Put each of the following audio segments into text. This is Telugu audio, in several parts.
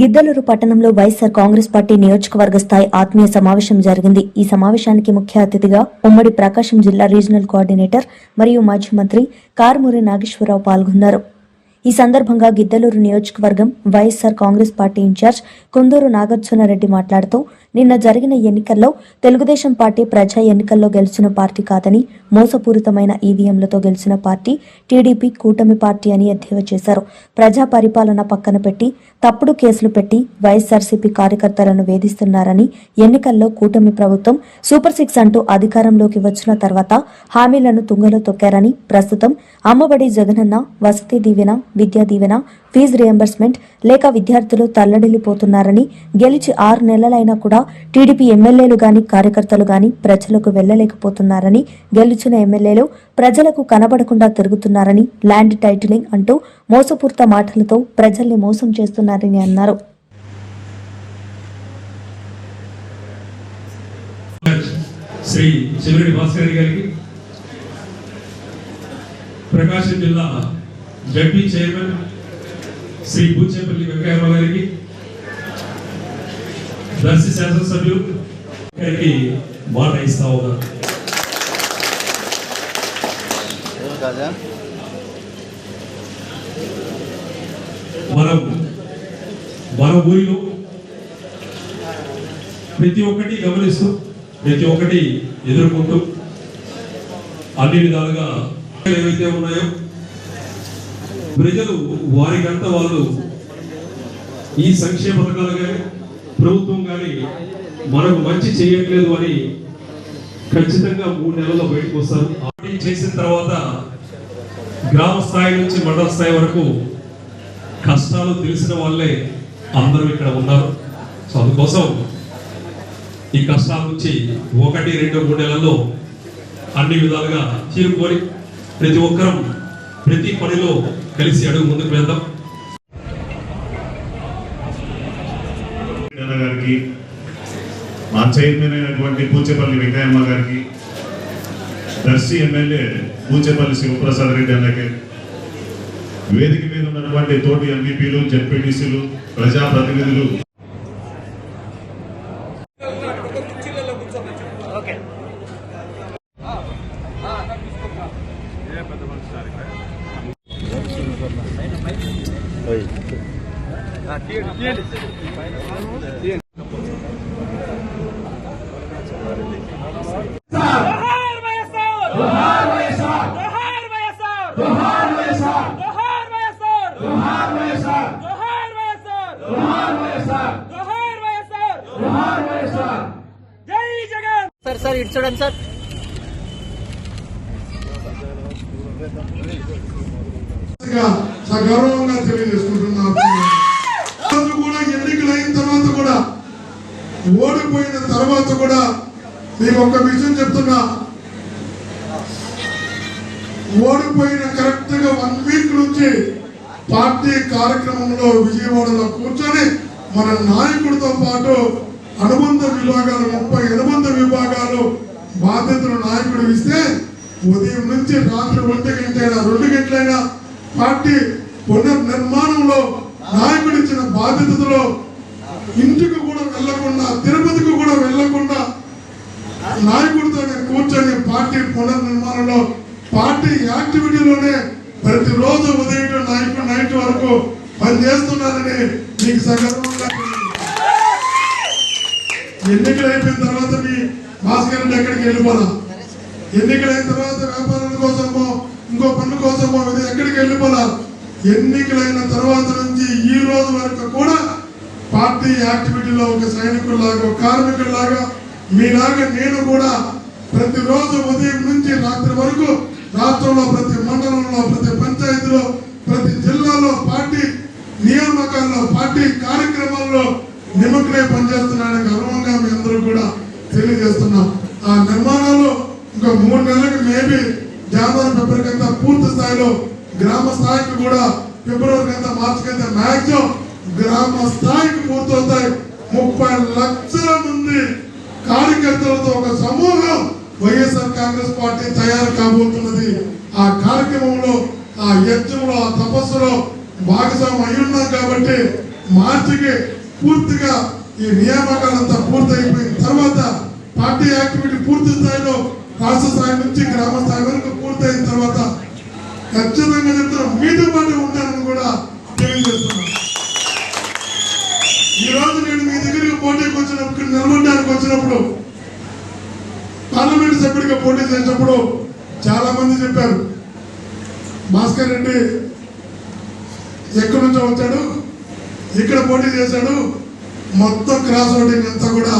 గిద్దలూరు పట్టణంలో వైఎస్సార్ కాంగ్రెస్ పార్టీ నియోజకవర్గ స్థాయి ఆత్మీయ సమావేశం జరిగింది. ఈ సమావేశానికి ముఖ్య అతిథిగా ఉమ్మడి ప్రకాశం జిల్లా రీజనల్ కోఆర్డినేటర్ మరియు మాజీ మంత్రి కారుమూరి నాగేశ్వరరావు పాల్గొన్నారు. ఈ సందర్భంగా గిద్దలూరు నియోజకవర్గం YSR Congress party incharge Kunduru Nagarjuna Reddy మాట్లాడుతూ నిన్న జరిగిన ఎన్నికల్లో తెలుగుదేశం పార్టీ ప్రజా ఎన్నికల్లో గెలిచిన పార్టీ కాదని మోసపూరితమైన ఈవీఎంలతో గెలిచిన పార్టీ టీడీపీ కూటమి పార్టీ అని ఎద్దేవా చేశారు. ప్రజా పరిపాలన పక్కన పెట్టి తప్పుడు కేసులు పెట్టి వైఎస్ఆర్సీపీ కార్యకర్తలను వేధిస్తున్నారని ఎన్నికల్లో కూటమి ప్రభుత్వం సూపర్ సిక్స్ అంటూ అధికారంలోకి వచ్చిన తర్వాత హామీలను తుంగలో తొక్కారని ప్రస్తుతం అమ్మబడి జగనన్న వసతి దీవెన విద్యా దీవెన ఫీజు రియంబర్స్మెంట్ లేక విద్యార్థులు తల్లడిల్లిపోతున్నారని గెలిచి ఆరు నెలలైనా కూడా టీడీపీ ఎమ్మెల్యేలు గాని కార్యకర్తలు గాని ప్రజలకు వెళ్ళలేకపోతున్నారని గెలిచిన ఎమ్మెల్యేలు ప్రజలకు కనబడకుండా తిరుగుతున్నారని ల్యాండ్ టైటిలింగ్ అంటూ మోసపూరిత మాటలతో ప్రజల్ని మోసం చేస్తున్నారని అన్నారు. శ్రీ చెవిరెడ్డి భాస్కర్ గారికి. ప్రకాశం జిల్లా జడ్పీ చైర్మన్ శ్రీ బూచేపల్లి వెంకయ్యరావు గారికి. దర్శి శాసనసభ్యులు గారికి మాట ఇస్తా ఉన్నారు. మనం మన ఊరిలో ప్రతి ఒక్కటి గమనిస్తూ ప్రతి ఒక్కటి ఎదుర్కొంటూ అన్ని విధాలుగా ఏవైతే ఉన్నాయో ప్రజలు వారికంతా వాళ్ళు ఈ సంక్షేమ పథకాలు కానీ ప్రభుత్వం కానీ మనకు మంచి చేయట్లేదు అని ఖచ్చితంగా మూడు నెలల్లో బయటకు వస్తారు. ఆడిట్ చేసిన తర్వాత గ్రామ స్థాయి నుంచి మండల స్థాయి వరకు కష్టాలు తెలిసిన వాళ్ళే అందరూ ఇక్కడ ఉన్నారు. సో అందుకోసం ఈ కష్టాల నుంచి ఒకటి రెండు మూడు నెలల్లో అన్ని విధాలుగా తీరుకొని ప్రతి ఒక్కరం ప్రతి పనిలో కలిసి అడుగు ముందుకు వెళ్దాం. గారికి మా చైర్మన్ అయినటువంటి పూచేపల్లి వెంకయ్యమ్మ గారికి దర్శి ఎమ్మెల్యే పూచేపల్లి శివప్రసాద్ రెడ్డి అన్నకి వేదిక మీద ఉన్నటువంటి తోటి ఎంపీలు జడ్పీటీసీలు ప్రజాప్రతినిధులు తీయండి సార్ సార్ ఇటు చూడండి సార్ సగౌరవంగా తెలియజేసుకుంటున్నాను కూడా ఎన్నికలు అయిన తర్వాత కూడా ఓడిపోయిన తర్వాత కూడా మీకు ఒక విషయం చెప్తున్నా. ఓడిపోయిన కరెక్ట్గా వన్ వీక్ నుంచి పార్టీ కార్యక్రమంలో విజయవాడలో కూర్చొని మన నాయకుడితో పాటు అనుబంధ విభాగాలు ముప్పై అనుబంధ విభాగాలు బాధ్యతలు నాయకుడు ఇస్తే ఉదయం నుంచి రాత్రి ఒంటి గంటైనా రెండు గంటలైనా పార్టీ పునర్నిర్మాణంలో నాయకుడు ఇచ్చిన బాధ్యతలో ఇంటికి కూడా వెళ్ళకుండా తిరుపతికి కూడా వెళ్ళకుండా నాయకుడితో నేను కూర్చొని పార్టీ పునర్నిర్మాణంలో పార్టీ యాక్టివిటీలోనే ప్రతిరోజు ఉదయం నైట్ నైట్ వరకు పనిచేస్తున్నారని మీకు సగర్వంగా ఎన్నికలు అయిపోయిన తర్వాత మీ భాస్కర్ రెడ్డి ఎక్కడికి వెళ్ళిపోదా ఎన్నికలైన తర్వాత వ్యాపారాల కోసమో ఇంకో పనుల కోసమో ఇది ఎక్కడికి వెళ్ళిపోలా ఎన్నికలైన తర్వాత నుంచి ఈ రోజు వరకు కూడా పార్టీ యాక్టివిటీలో ఒక సైనికుల్లాగా ఒక కార్మికుల్లాగా మీలాగా నేను కూడా ప్రతిరోజు ఉదయం నుంచి రాత్రి వరకు రాష్ట్రంలో ప్రతి మండలంలో ప్రతి పంచాయతీలో ప్రతి జిల్లాలో పార్టీ నియామకాల్లో పార్టీ కార్యక్రమాల్లో నిమగ్నై పనిచేస్తున్నాయని గర్వంగా మీ అందరూ కూడా తెలియజేస్తున్నాం. ఆ నిర్మాణాలు ఇంకా మూడు నెలలకు మేబీ జనవరి ఫిబ్రవరి కింద పూర్తి స్థాయిలో గ్రామ స్థాయికి కూడా ఫిబ్రవరి కింద మార్చి కింద మ్యాక్సిమం గ్రామ స్థాయికి పూర్తవుతాయి. ముప్పై లక్షల మంది కార్యకర్తలతో ఒక సమూహం వైఎస్ఆర్ కాంగ్రెస్ పార్టీ తయారు కాబోతున్నది. ఆ కార్యక్రమంలో ఆ యజ్ఞంలో ఆ తపస్సులో భాగస్వామి అయి ఉన్నాం కాబట్టి మార్చికి పూర్తిగా ఈ నియామకాలంతా పూర్తయిపోయిన తర్వాత పార్టీ యాక్టివిటీ పూర్తి స్థాయిలో రాష్ట్ర స్థాయి నుంచి గ్రామ స్థాయి వరకు పూర్తయిన తర్వాత ఖచ్చితంగా చెప్తున్నాం మీతో పాటు ఉంటానని కూడా తెలియజేస్తున్నాను ఈ రోజు నేను మీ దగ్గరికి పోటీకి వచ్చినప్పుడు నిలబడడానికి వచ్చినప్పుడు సభ్యుడిగా చేసినప్పుడు చాలా మంది చెప్పారు భాస్కర్ రెడ్డి ఎక్కడి నుంచో వచ్చాడు ఇక్కడ పోటీ చేశాడు మొత్తం క్రాస్ ఓటింగ్ అంతా కూడా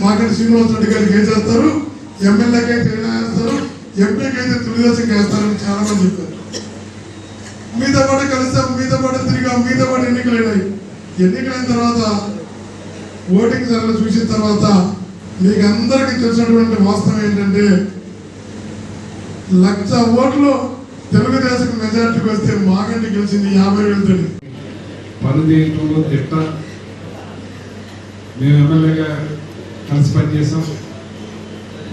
మాకటి శ్రీనివాస్ రెడ్డి గారికి వేసేస్తారు ఎమ్మెల్యేకి అయితే ఈయన ఎంపీకి అయితే తెలుగుదేశం వేస్తారని చాలా మంది చెప్పారు. మీతో పాటు కలిసాం మీతో పాటు తిరిగాం మీతో పాటు ఎన్నికలు అయినాయి ఎన్నికలైన తర్వాత ఓటింగ్ సరళ చూసిన తర్వాత మీకు అందరికీ తెలిసినటువంటి వాస్తవం ఏంటంటే లక్ష ఓట్లు తెలుగుదేశం మెజార్టీకి వస్తే మాగంటి గెలిచింది యాభై వేలతో పనితీరులో తిట్ట మేము ఎమ్మెల్యేగా కలిసి పనిచేసాం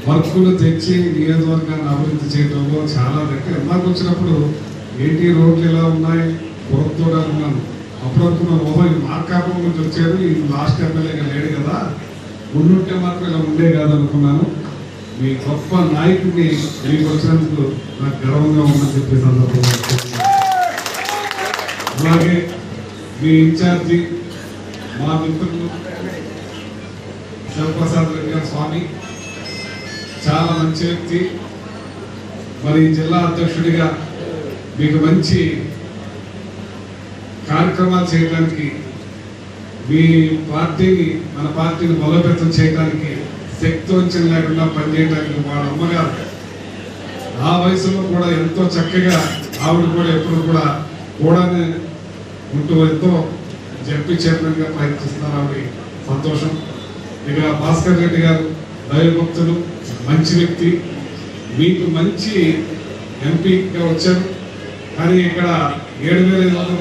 వర్కులు తెచ్చి నియోజకవర్గాన్ని అభివృద్ధి చేయడంలో చాలా దగ్గర. ఇందాక వచ్చినప్పుడు ఏంటి రోడ్లు ఇలా ఉన్నాయి? పురంతో ఉన్నాను. అప్పుడప్పుడు ఓహో ఈ మార్కాపం నుంచి వచ్చారు. ఈ లాస్ట్ ఎమ్మెల్యేగా లేడు కదా. ఉండుంటే మాత్రం ఇలా ఉండే కాదనుకున్నాను. మీ గొప్ప నాయకుడిని మీకు వచ్చినందుకు నాకు గర్వంగా ఉందని చెప్పే సందర్భంగా అలాగే మీ ఇన్ఛార్జి మా మిత్రులు శివప్రసాద్ రెడ్డి గారు స్వామి చాలా మంచి వ్యక్తి. మరి జిల్లా అధ్యక్షుడిగా మీకు మంచి కార్యక్రమాలు చేయడానికి మీ పార్టీని మన పార్టీని బలోపేతం చేయడానికి శక్తి వంచన లేకుండా పనిచేయడానికి వాళ్ళ అమ్మగారు. ఆ వయసులో కూడా ఎంతో చక్కగా ఆవిడ కూడా ఎప్పుడు కూడా కూడానే ఉంటూ ఎంతో జడ్పీ చైర్మన్గా ప్రయత్నిస్తున్నారు ఆవిడ. సంతోషం. ఇక భాస్కర్ రెడ్డి గారు దైవభక్తులు మంచి వ్యక్తి. మీకు మంచి ఎంపీగా వచ్చారు. కానీ ఇక్కడ ఏడు వేల